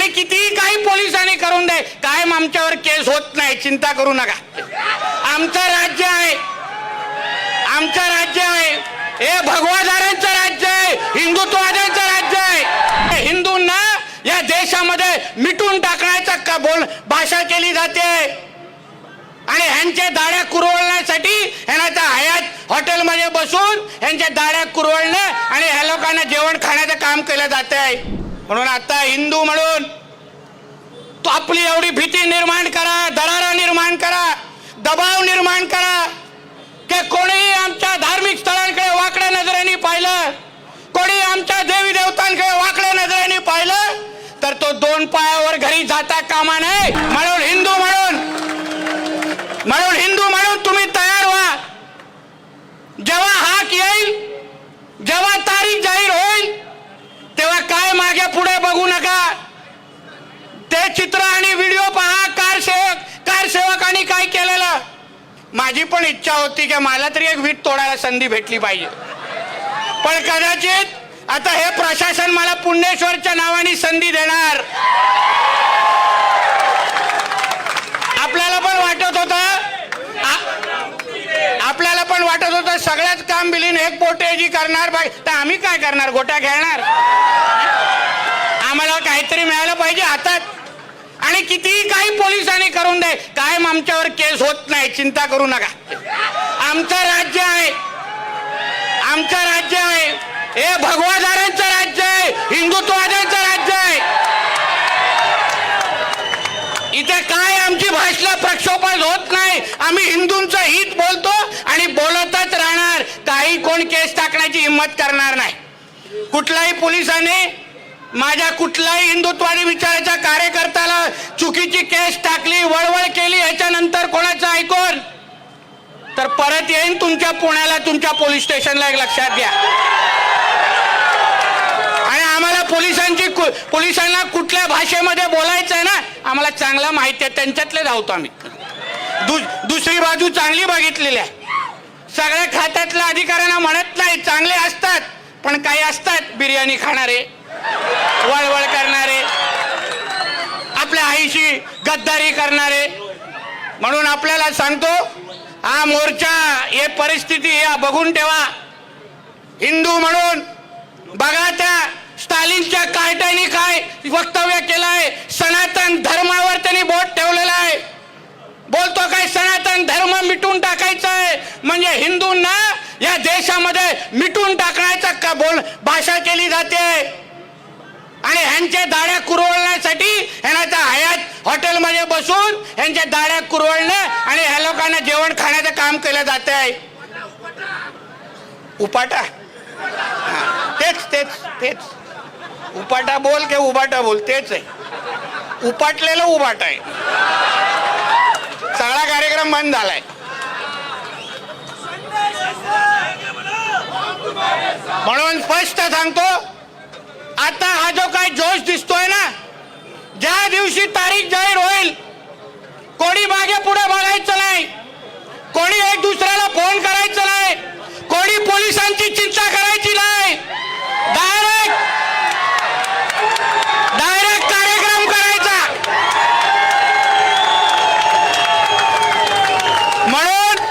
आणि कितीही काही पोलिसांनी करून दे कायम आमच्यावर केस होत नाही. चिंता करू नका. आमचं राज्य आहे. आमचं राज्य आहे. हे भगवादारांचं राज्य आहे. हिंदुत्ववाद्यांचं राज्य आहे. हिंदूंना या देशामध्ये मिटून टाकण्याचा का बोल भाषा केली जाते. आणि ह्यांच्या दाड्या कुरवण्यासाठी ह्यांना त्या हयात हॉटेलमध्ये बसून ह्यांच्या दाड्या कुरवणं आणि ह्या लोकांना जेवण खाण्याचं काम केलं जात आहे म्हणून आता हिंदू म्हणून तो आपली एवढी भीती निर्माण करा दरारा निर्माण करा दबाव निर्माण करा की कोणीही आमच्या धार्मिक स्थळांकडे वाकड्या नजरेने पाहिलं कोणी आमच्या देवी देवतांकडे वाकड्या नजरेने पाहिलं तर तो दोन पायावर घरी जाता कामा नये म्हणून हिंदू म्हणून म्हणून हिंदू म्हणून तुम्ही तयार व्हा जेव्हा हाक येईल जेव्हा तारीख जाहीर होईल तेव्हा काय मागे पुढे बघू नका ते चित्र आणि व्हिडिओ पहा कार सेवक कार सेवकांनी काय केलेलं? माझी पण इच्छा होती की मला तरी एक वीट तोडायला संधी भेटली पाहिजे. पण कदाचित आता हे प्रशासन मला पुण्येश्वरच्या नावाने संधी देणार. आपल्याला पण वाटत होत आपल्याला पण वाटत होतं सगळ्याच काम बिलीन एक पोटे जी करणार बाई. तर आम्ही काय करणार? गोट्या खेळणार? आम्हाला काहीतरी मिळालं पाहिजे. हातात आणि कितीही काही पोलिसांनी करून दे कायम आमच्यावर केस होत नाही. चिंता करू नका. आमचं राज्य आहे. आमचं राज्य आहे. हे भगवादारांचं राज्य आहे. हिंदुत्ववाद्यांचं राज्य आहे. इथे काय आमची भाषा प्रक्षोभण होत नाही. आम्ही हिंदूंचं हित बोलतो आणि बोलतच राहणार. काही कोण केस टाकण्याची हिंमत करणार नाही. कुठल्याही पोलिसाने माझ्या कुठल्याही हिंदुत्वादी विचाराच्या कार्यकर्त्याला चुकीची केस टाकली वळवळ केली याच्यानंतर कोणाचं ऐकून? तर परत येईन तुमच्या पुण्याला तुमच्या पोलीस स्टेशनला एक लक्षात घ्या. आणि आम्हाला पोलिसांची कु- पोलिसांना कुठल्या भाषेमध्ये बोलायचं आहे ना आम्हाला चांगला माहिती आहे त्यांच्यातले धावतो आम्ही. दु- दुसरी बाजू चांगली बघितलेली आहे. सगळ्या खात्यातल्या अधिकाऱ्यांना म्हणत नाही चांगले असतात पण काही असतात बिर्याणी खाणारे. वळवळ करणारे आपल्या आईशी गद्दारी करणारे. म्हणून आपल्याला सांगतो हा मोर्चा हे परिस्थिती या बघून ठेवा. हिंदू म्हणून बघा त्या स्टालिनच्या कार्ट्याने काय फक्त केलंय सनातन धर्मावर त्यांनी बोट ठेवलेलं आहे बोलतो काय सनातन धर्म मिटून टाकायचा आहे म्हणजे हिंदूंना या देशामध्ये मिटून टाकण्याचा का बोल भाषा केली जाते यांच्या दाड्या कुरवळण्यासाठी यांना त्या हयात हॉटेलमध्ये बसून ह्यांच्या दाड्या कुरवळणं आणि ह्या लोकांना जेवण खाण्याचं काम केलं जात आहे. उपाटा. तेच तेच तेच. उपाटा बोल के उबाटा बोल तेच आहे. उपाटलेलं उबाट आहे. सगळा कार्यक्रम बंद झालाय. म्हणून स्पष्ट सांगतो जोश दिसतोय ना? ज्या दिवशी तारीख जाहीर होईल कोणी मागे पुढे बघायचं नाही. कोणी एक दुसऱ्याला फोन करायचं नाही कोणी पोलिसांची चिंता करायची नाही डायरेक्ट डायरेक्ट कार्यक्रम करायचा म्हणून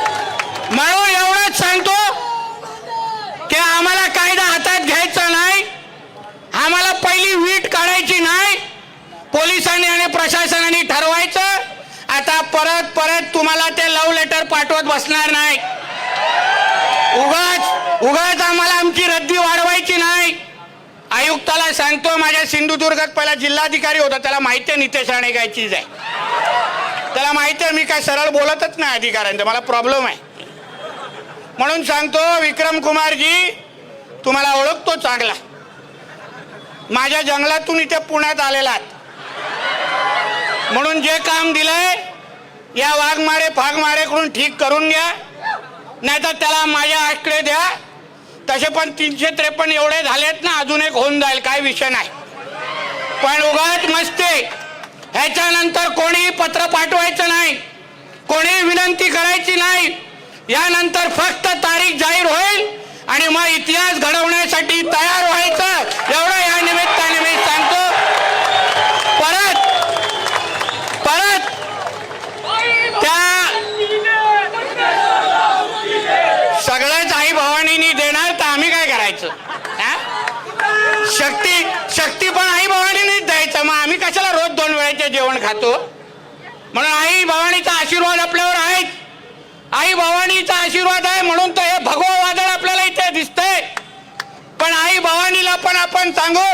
म्हणून एवढंच सांगतो की आम्हाला कायदा हातात घ्यायचा नाही आम्हाला पहिली करायची नाही. पोलिसांनी आणि प्रशासनाने ठरवायचं. आता परत परत तुम्हाला ते लव्ह लेटर पाठवत बसणार नाही. उगाच उगाच आम्हाला आमची रद्दी वाढवायची नाही. आयुक्ताला सांगतो माझ्या सिंधुदुर्गात पहिला जिल्हाधिकारी होता. त्याला माहिती आहे नितेश राणे काय चीज आहे त्याला माहिती आहे मी काय सरळ बोलतच नाही अधिकाऱ्यांचं. मला प्रॉब्लेम आहे. म्हणून सांगतो विक्रम कुमारजी तुम्हाला ओळखतो चांगला. माझ्या जंगलातून इथे पुण्यात आलेला म्हणून जे काम दिलंय या वाघमारे फागमारेकडून ठीक करून घ्या. नाहीतर त्याला माझ्या आकडे द्या. तसे पण तीनशे त्रेपन्न एवढे झालेत ना अजून एक होऊन जाईल काय विषय नाही. पण उगाच मस्ते ह्याच्यानंतर कोणीही पत्र पाठवायचं नाही कोणीही विनंती करायची नाही. यानंतर फक्त तारीख जाहीर होईल आणि मग इतिहास घडवण्यासाठी तयार होईल एवढं या निमित्ताने मी सांगतो शक्ती शक्ती पण आई भवानीनेच द्यायचा. मग आम्ही कशाला रोज दोन वेळेचे जेवण खातो? म्हणून आई भवानीचा आशीर्वाद आपल्यावर आहे. आई भवानीचा आशीर्वाद आहे म्हणून तर हे भगवा वादळ आपल्याला इथे दिसतंय. पण आई भवानीला पण आपण सांगू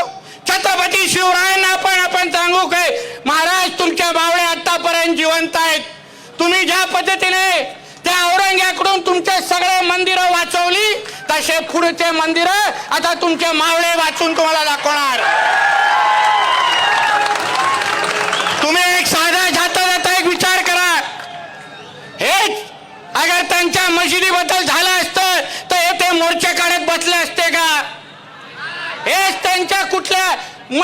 छत्रपती शिवरायांना पण आपण सांगू काय महाराज तुमच्या बावळे आतापर्यंत जिवंत आहेत. तुम्ही ज्या पद्धतीने औरंग्याकडून तुमचे सगळे मंदिरं वाचवली तसे पुढचे मंदिर आता तुमचे मावळे वाचून तुम्हाला दाखवणार. तुम्ही एक साधा जाता जाता एक विचार करा. हेच अगर त्यांच्या मशिदीबद्दल झालं असतं तर हे ते मोर्चे काढत बसले असते का? हेच त्यांच्या कुठल्या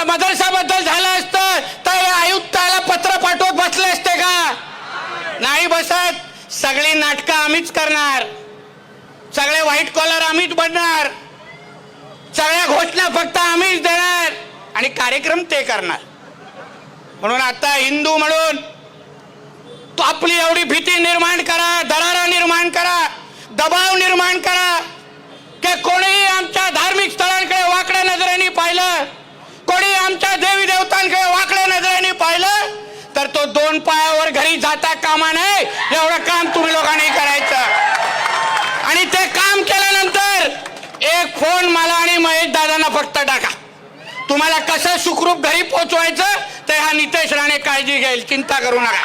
मदरसाबद्दल झालं असतं तर आयुक्ताला पत्र पाठवत बसले असते का? नाही बसत. सगळी नाटकं आम्हीच करणार. सगळे व्हाईट कॉलर आम्हीच बनणार. सगळ्या घोषणा फक्त आम्हीच देणार. आणि कार्यक्रम ते करणार. म्हणून आता हिंदू म्हणून तो आपली एवढी भीती निर्माण करा दरारा निर्माण करा दबाव निर्माण करा की कोणीही आमच्या धार्मिक स्थळांकडे वाकड्या नजरेने पाहिलं कोणी आमच्या देवी देवतांकडे वाकड्या नजरेने पाहिलं तर तो दोन पायावर घरी जाता कामा नये एवढं काम तुम्ही लोकांनी करायचं आणि ते काम केल्यानंतर एक मला आणि महेश दादांना फक्त टाका. तुम्हाला कसं सुखरूप घरी पोहोचवायचं ते हा नितेश राणे काळजी घेईल चिंता करू नका.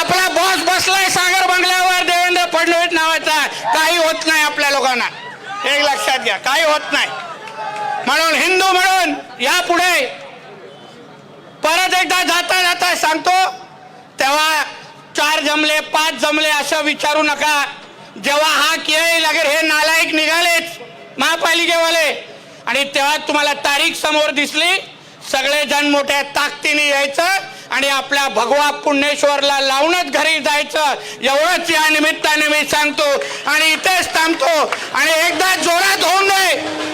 आपला बॉस बसलाय सागर बंगल्यावर देवेंद्र फडणवीस नावाचा. काही होत नाही आपल्या लोकांना. एक लक्षात घ्या काही होत नाही. म्हणून हिंदू म्हणून यापुढे परत एकदा जाता जाता सांगतो तेव्हा चार जमले पाच जमले असं विचारू नका. जेव्हा हा येईल अगर हे नालायक निघाले महापालिकेवाले. आणि तेव्हा तुम्हाला तारीख समोर दिसली. सगळेजण मोठ्या ताकदीने यायचं आणि आपल्या भगवा पुण्येश्वरला लावूनच घरी जायचं. एवढंच या निमित्ताने मी सांगतो. आणि इथेच थांबतो. आणि एकदा जोरात होऊन दे